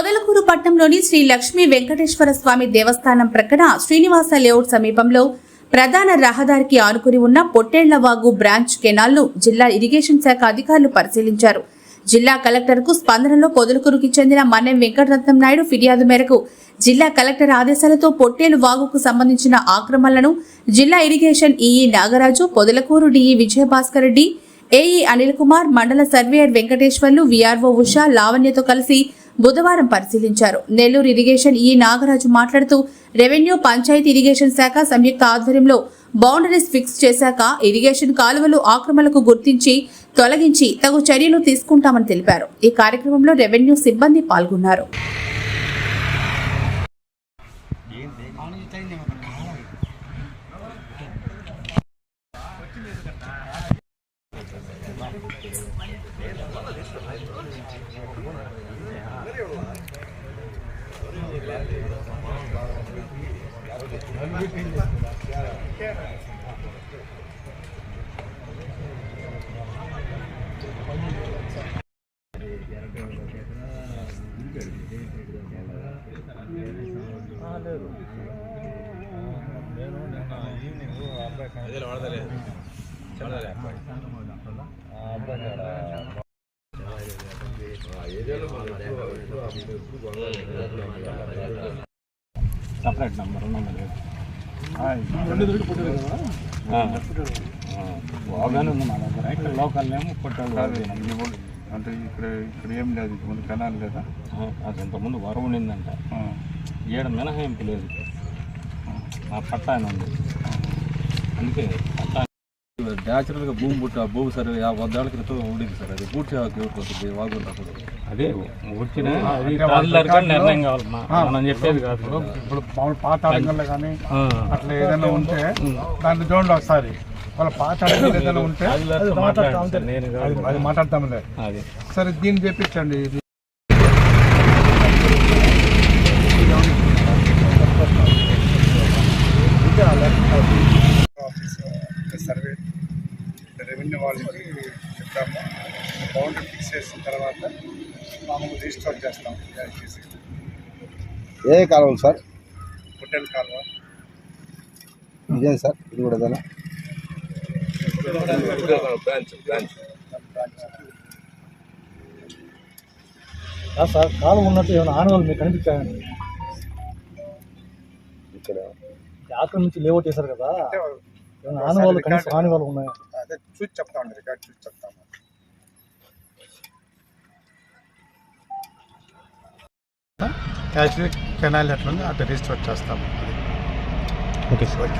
పట్నంలోని శ్రీ లక్ష్మీ వెంకటేశ్వర స్వామి దేవస్థానం ప్రక్కన శ్రీనివాస లేఅవుట్ సమీపంలో ప్రధాన రహదారికి ఆనుకుని ఉన్న పొట్టేళ్ళవాగు బ్రాంచ్ కెనాల్ను జిల్లా ఇరిగేషన్ శాఖ అధికారులు పరిశీలించారు. జిల్లా కలెక్టర్కు స్పందనలో పొదలకూరుకి చెందిన మన్నెం వెంకటరత్నం నాయుడు ఫిర్యాదు మేరకు జిల్లా కలెక్టర్ ఆదేశాలతో పొట్టేలు వాగుకు సంబంధించిన ఆక్రమణలను జిల్లా irrigation EE Nagaraju Podalakuru DE Vijayabhaskar Reddy AE Anil Kumar మండల సర్వేయర్ వెంకటేశ్వర్లు విఆర్ఓ ఉషా లావణ్యతో కలిసి బుధవారం పరిశీలించారు. నెల్లూరు ఇరిగేషన్ ఈ నాగరాజు మాట్లాడుతూ రెవెన్యూ పంచాయతీ ఇరిగేషన్ శాఖ సంయుక్త ఆధ్వర్యంలో బౌండరీస్ ఫిక్స్ చేశాక ఇరిగేషన్ కాలువలు ఆక్రమణలకు గుర్తించి తొలగించి తగు చర్యలు తీసుకుంటామని తెలిపారు. ఈ కార్యక్రమంలో రెవెన్యూ సిబ్బంది పాల్గొన్నారు. లేదు. నేను నిన్న ఈవినింగ్ అబ్బాయి అబ్బాయి అబ్బాయి సపరేట్ నంబర్ బాగానే ఉంది మా దగ్గర. ఇక్కడ లోకల్ ఏమో కొట్టాలి. అంటే ఇక్కడ ఇక్కడ ఏం లేదు ముందు కెనాల్ లేదా? అది ఇంతకుముందు వరం ఉండిందంట. ఏడ మినహాయింపు లేదు. నా పట్టా అని ఉంది. అందుకే పట్టా న్యాచురల్గా భూమి పుట్ట భూమి సరే యాభై వందేళ్ళ క్రితం ఉండింది సార్. అది పూర్తి వస్తుంది వాగుంటప్పుడు అదే వచ్చిన అది తహసీల్దార్కి నిర్ణయం కావాలి. మా- మనం చెప్పేది కాదు. ఇప్పుడు మామూలు పాత అడగల్లో కానీ ఆ. అట్లా ఏదైనా ఉంటే దాన్ని చూడండి ఒకసారి. వాళ్ళ పాత అడగలు ఏదైనా ఉంటే అది- మాట్లాడతాంలే. సరే దీన్ని చెప్పించండి రెవెన్యూ వాళ్ళకి చెప్తాము. బౌండరీ ఫిక్స్ చేసిన తర్వాత మామూలు రిజిస్టర్ చేస్తాం. చేసి ఏ కాలువలు సార్? హోటల్ కాలువ. ఇదే సార్ ఇది కూడా ఇదేనా? సార్ కాలం ఉన్నట్టు ఏమైనా ఆనవాళ్ళు మీకు కనిపించాయండి ఇక్కడ. ఆక్రమించి లేఅవుట్ చేశారు కదా. ఏమైనా ఆనవాళ్ళు కనీసం ఆనవాళ్ళు ఉన్నాయా? అదే చూసి చెప్తామండి రికార్డ్ చూసి చెప్తాము యాక్చువల్లీ కెనాల్ ఎట్లా ఉంది అట్లా రిజిస్టర్ చేస్తాము ఓకే సార్.